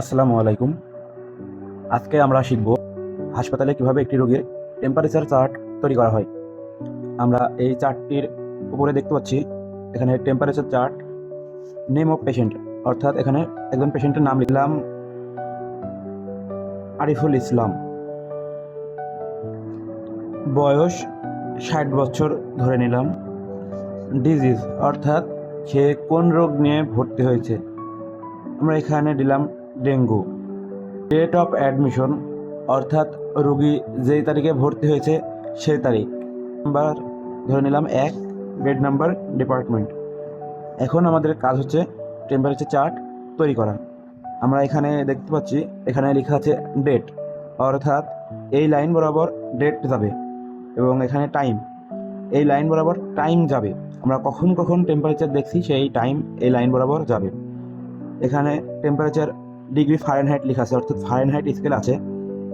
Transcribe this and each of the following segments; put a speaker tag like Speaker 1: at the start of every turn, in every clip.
Speaker 1: আসসালামু আলাইকুম। আজকে আমরা শিখব হাসপাতালে কীভাবে একটি রোগীর টেম্পারেচার চার্ট তৈরি করা হয়। আমরা এই চার্টটির উপরে দেখতে পাচ্ছি, এখানে temperature chart name of patient অর্থাৎ এখানে একজন পেশেন্টের নাম লিখলাম, আরিফুল ইসলাম। বয়স ষাট বছর ধরে নিলাম। ডিজিজ অর্থাৎ সে কোন রোগ নিয়ে ভর্তি হয়েছে। আমরা এখানে দিলাম ডেঙ্গু। ডেট অফ অ্যাডমিশন অর্থাৎ রুগী যেই তারিখে ভর্তি হয়েছে সেই তারিখ। নাম্বার ধরে নিলাম এক বেড নাম্বার ডিপার্টমেন্ট এখন আমাদের কাজ হচ্ছে টেম্পারেচার চার্ট তৈরি করা। আমরা এখানে দেখতে পাচ্ছি, এখানে লেখা আছে ডেট অর্থাৎ এই লাইন বরাবর ডেট যাবে এবং এখানে টাইম এই লাইন বরাবর টাইম যাবে। আমরা কখন কখন টেম্পারেচার দেখছি সেই টাইম এই লাইন বরাবর যাবে। এখানে টেম্পারেচার ডিগ্রি ফারেনহাইট লেখা আছে, অর্থাৎ ফারেনহাইট স্কেল আছে।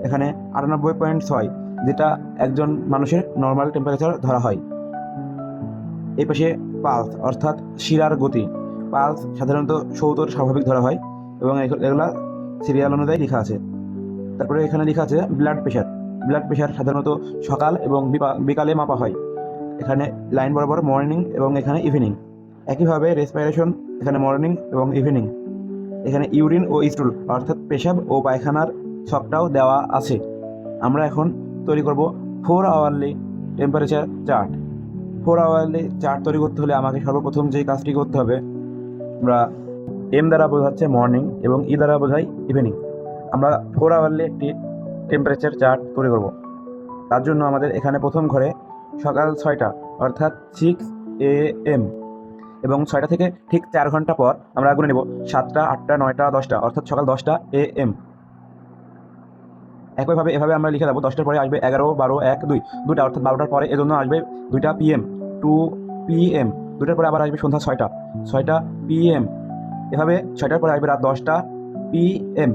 Speaker 1: এখানে আটানব্বই পয়েন্ট ছয়, যেটা একজন মানুষের নর্মাল টেম্পারেচার ধরা হয়। এই পাশে পালস অর্থাৎ শিরার গতি। পালস সাধারণত সৌতর স্বাভাবিক ধরা হয় এবং এগুলো- সিরিয়াল অনুযায়ী লেখা আছে। তারপরে এখানে লেখা আছে ব্লাড প্রেশার ব্লাড প্রেশার সাধারণত সকাল এবং বিকালে মাপা হয়। এখানে লাইন বরাবর মর্নিং এবং এখানে ইভিনিং একইভাবে রেসপাইরেশন এখানে মর্নিং এবং ইভিনিং এখানে ইউরিন ও স্টুল অর্থাৎ পেশাব ও পায়খানার ছকটাও দেওয়া আছে। আমরা এখন তৈরি করব four hourly temperature chart. Four hourly chart তৈরি করতে হলে আমাকে সর্বপ্রথম যেই কাজটি করতে হবে, আমরা এম দ্বারা বোঝাচ্ছে মর্নিং এবং ই দ্বারা বোঝাই ইভিনিং। আমরা ফোর আওয়ারলি একটি টেম্পারেচার চার্ট তৈরি করব। তার জন্য আমাদের এখানে প্রথম ঘরে সকাল ছয়টা, অর্থাৎ সিক্স এ এম এবং ছয়টা থেকে ঠিক চার ঘণ্টা পর আমরা গুনে নেব। সাতটা, আটটা, নয়টা, দশটা, অর্থাৎ সকাল দশটা এ এম। একইভাবে এভাবে আমরা লিখে দেবো, দশটার পরে আসবে এগারো, বারো, এক, দুই। দুটা, অর্থাৎ বারোটার পরে এজন্য আসবে দুইটা পিএম টু পিএম দুটার পরে আবার আসবে সন্ধ্যা ছয়টা ছয়টা পিএম এভাবে ছয়টার পরে আসবে রাত দশটা পিএম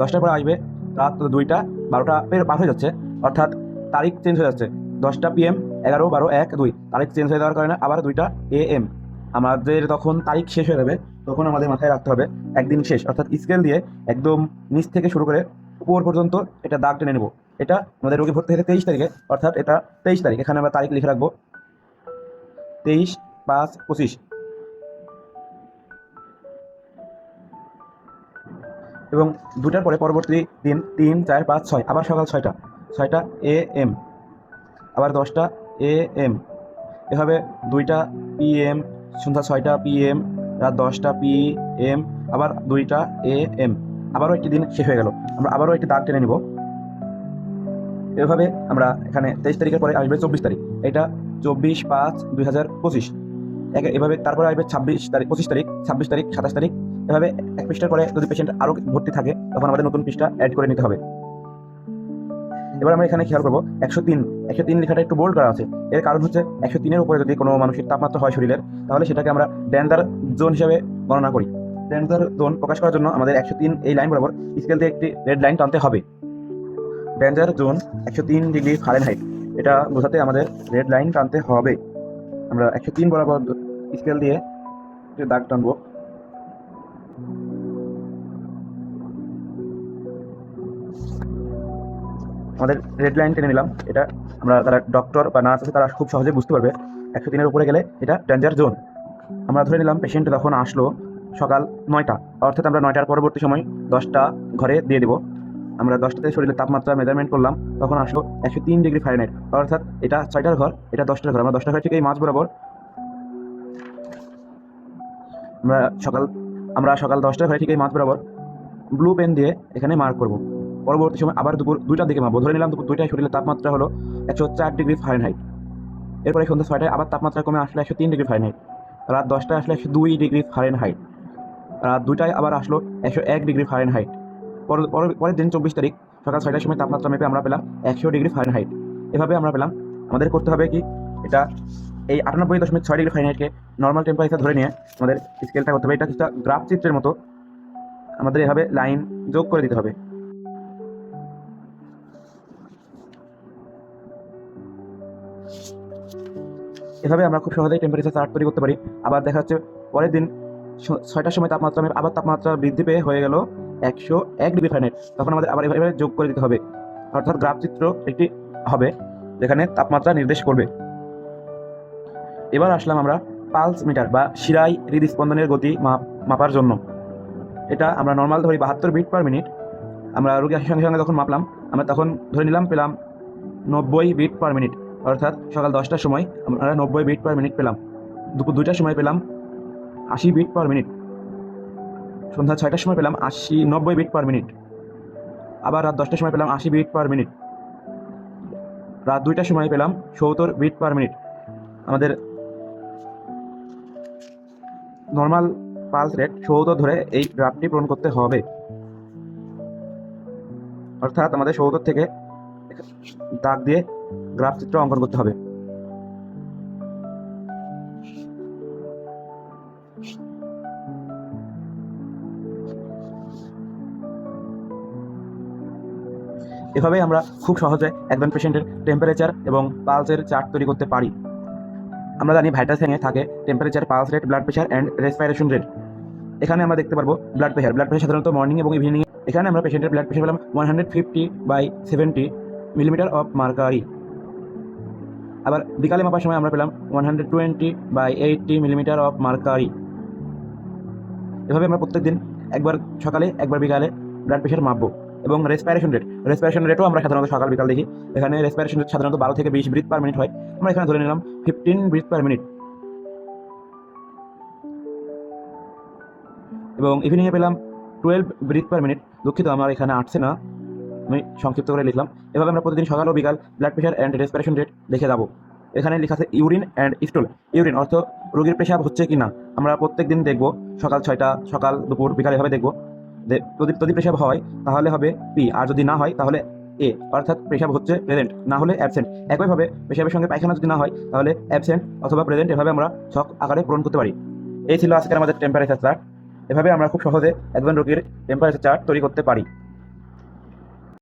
Speaker 1: দশটার পরে আসবে রাত দুইটা, বারোটা পের পার হয়ে যাচ্ছে, অর্থাৎ তারিখ চেঞ্জ হয়ে যাচ্ছে। দশটা পিএম এগারো, বারো, এক, দুই। তারিখ চেঞ্জ হয়ে যাওয়ার কারণে আবার দুইটা এ এম। আমাদের তখন তারিখ শেষ হয়ে যাবে, তখন আমাদের মাথায় রাখতে হবে, একদিন শেষ। অর্থাৎ স্কেল দিয়ে একদম নিচ থেকে শুরু করে উপর পর্যন্ত এটা দাগ টেনে নেব। এটা আমাদের রোগী ভর্তি হয়েছে তেইশ তারিখে, অর্থাৎ এটা তেইশ তারিখ। এখানে আমরা তারিখ লিখে রাখব। তেইশ পাঁচ পঁচিশ। এবং দুটার পরে পরবর্তী দিন, তিন, চার, পাঁচ, ছয়, আবার সকাল ছয়টা। ছয়টা এ এম আবার দশটা এ এম এভাবে দুইটা পি এম সন্ধ্যা ছয়টা পি এম রাত দশটা পি এম আবার দুইটা এ এম আবারও একটি দিন শেষ হয়ে গেল। আমরা আবারও একটি দাগ টেনে নিব। এভাবে আমরা এখানে তেইশ তারিখের পরে আসবে চব্বিশ তারিখ। এটা চব্বিশ পাঁচ দুই হাজার পঁচিশ এভাবে তারপরে আসবে ছাব্বিশ তারিখ, পঁচিশ তারিখ, ছাব্বিশ তারিখ, সাতাশ তারিখ। এভাবে এক পৃষ্ঠার পরে যদি পেশেন্ট আরও ভর্তি থাকে, তখন আমাদের নতুন পৃষ্ঠা অ্যাড করে নিতে হবে। এবার আমরা এখানে খেয়াল করব, একশো তিন একশো তিন লেখাটা একটু বোল্ড করা আছে। এর কারণ হচ্ছে একশো তিনের উপরে যদি কোনো মানুষের তাপমাত্রা হয় শরীরের, তাহলে সেটাকে আমরা ড্যান্ডার জোন হিসাবে গণনা করি। ড্যান্ডার জোন প্রকাশ করার জন্য আমাদের একশো তিন এই লাইন বরাবর স্কেল দিয়ে একটি রেড লাইন টানতে হবে। ড্যান্ডার জোন একশো তিন ডিগ্রি ফারেনহাইট এটা বোঝাতে আমাদের রেড লাইন টানতে হবে। আমরা একশো তিন বরাবর স্কেল দিয়ে দাগ টানবো। আমাদের রেড লাইন টেনে নিলাম। এটা আমরা তারা ডক্টর বা নার্স আছে, তারা খুব সহজে বুঝতে পারবে। একশো তিনের উপরে গেলে এটা ডেঞ্জার জোন আমরা ধরে নিলাম পেশেন্ট যখন আসলো সকাল নয়টা। অর্থাৎ আমরা নয়টার পরবর্তী সময় দশটা ঘরে দিয়ে দেবো। আমরা দশটাতে শরীরের তাপমাত্রা মেজারমেন্ট করলাম, তখন আসলো একশো তিন ডিগ্রি ফারেনহাইট অর্থাৎ এটা ছয়টার ঘর, এটা দশটার ঘর। আমরা দশটার ঘর থেকে এই মাঝ বরাবর আমরা সকাল আমরা সকাল দশটার ঘরে ঠিক এই মাঝ বরাবর ব্লু পেন দিয়ে এখানে মার্ক করব। পরবর্তী সময় আবার দুপুর দুইটার দিকে মাপবো ধরে নিলাম দুপুর দুইটায় শরীরের তাপমাত্রা হলো একশো চার ডিগ্রি ফারেনহাইট। এরপরে সন্ধ্যা ছয়টায় আবার তাপমাত্রা কমে আসলে একশো তিন ডিগ্রি ফারেনহাইট। রাত দশটায় আসলে একশো দুই ডিগ্রি ফারেনহাইট। রাত দুইটায় আবার আসলো একশো এক ডিগ্রি ফারেনহাইট। পর- পর- পরের দিন চব্বিশ তারিখ সকাল ছয়টার সময় তাপমাত্রা মেপে আমরা পেলাম একশো ডিগ্রি ফারেনহাইট। এভাবে আমরা পেলাম। আমাদের করতে হবে কি? এটা এই আটানব্বই দশমিক ছয় ডিগ্রি ফারেনহাইটকে নর্মাল টেম্পারেচার ধরে নিয়ে আমাদের স্কেলটা করতে হবে। এটা কিছুটা গ্রাফ চিত্রের মতো। আমাদের এভাবে লাইন যোগ করে দিতে হবে। এভাবে আমরা খুব সহজেই টেম্পারেচার চার্ট তৈরি করতে পারি। আবার দেখা যাচ্ছে পরের দিন ছয়টার সময় তাপমাত্রা আবার তাপমাত্রা বৃদ্ধি পেয়ে হয়ে গেল একশো এক ডিগ্রি ফারেনহাইট তখন আমাদের আবার এভাবে যোগ করে দিতে হবে। অর্থাৎ গ্রাফ চিত্র একটি হবে, যেখানে তাপমাত্রা নির্দেশ করবে। এবার আসলাম আমরা পালস মিটার বা শিরাই হৃদস্পন্দনের গতি মাপ মাপার জন্য। এটা আমরা নর্মাল ধরি বাহাত্তর বিট পার মিনিট আমরা রোগী সঙ্গে সঙ্গে যখন মাপলাম, আমরা তখন ধরে নিলাম পেলাম নব্বই বিট পার মিনিট অর্থাৎ সকাল দশটার সময় আমরা নব্বই বিট পার মিনিট পেলাম। দুপুর দুইটার সময় পেলাম আশি বিট পার মিনিট সন্ধ্যা ছয়টার সময় পেলাম আশি, নব্বই বিট পার মিনিট আবার রাত দশটার সময় পেলাম আশি বিট পার মিনিট রাত দুইটার সময় পেলাম সত্তর বিট পার মিনিট আমাদের নর্মাল পালস রেট সত্তর ধরে এই গ্রাফটি পূরণ করতে হবে। অর্থাৎ আমাদের সত্তর থেকে দাগ দিয়ে গ্রাফ চিত্র অঙ্কন করতে হবে। এভাবে আমরা খুব সহজে একজন পেশেন্টের টেম্পারেচার এবং পালসের চার্ট তৈরি করতে পারি। আমরা জানি ভাইটাল সাইনে থাকে temperature pulse rate blood pressure and respiration rate এখানে আমরা দেখতে পারব ব্লাড প্রেশার ব্লাড প্রেশার সাধারণত মর্নিং এবং ইভিনিং এখানে আমরা পেশেন্টের ব্লাড প্রেশার পেলাম one hundred fifty by seventy millimetre of mercury আবার বিকালে মাপার সময় আমরা পেলাম one hundred twenty by eighty millimetre of mercury এভাবে আমরা প্রত্যেকদিন একবার সকালে, একবার বিকালে ব্লাড প্রেশার মাপবো। এবং রেসপিরেশন রেট রেসপিরেশন রেটও আমরা সাধারণত সকাল, বিকাল দেখি। এখানে রেসপিরেশন রেট সাধারণত বারো থেকে বিশ ব্রিথ পার মিনিট হয়। আমরা এখানে ধরে নিলাম ফিফটিন ব্রিথ পার মিনিট এবং ইভিনিংয়ে পেলাম টুয়েলভ ব্রিথ পার মিনিট দুঃখিত, আমার এখানে আসছে না। আমি সংক্ষিপ্ত করে লিখলাম। এভাবে আমরা প্রতিদিন সকাল ও বিকাল blood pressure and respiration rate দেখে যাব। এখানে লেখা আছে ইউরিন অ্যান্ড স্টোল ইউরিন অর্থ রোগীর পেশাব হচ্ছে কি না আমরা প্রত্যেক দিন দেখব, সকাল ছয়টা, সকাল দুপুর, বিকাল এভাবে দেখব। যদি যদি পেশাব হয়, তাহলে হবে পি আর যদি না হয়, তাহলে এ অর্থাৎ পেশাব হচ্ছে প্রেজেন্ট না হলে অ্যাবসেন্ট একইভাবে পেশাবের সঙ্গে পায়খানা যদি না হয়, তাহলে অ্যাবসেন্ট অথবা প্রেজেন্ট এভাবে আমরা ছক আকারে পূরণ করতে পারি। এই ছিল আজকের আমাদের টেম্পারেচার চার্ট এভাবে আমরা খুব সহজে একজন রোগীর টেম্পারেচার চার্ট তৈরি করতে পারি।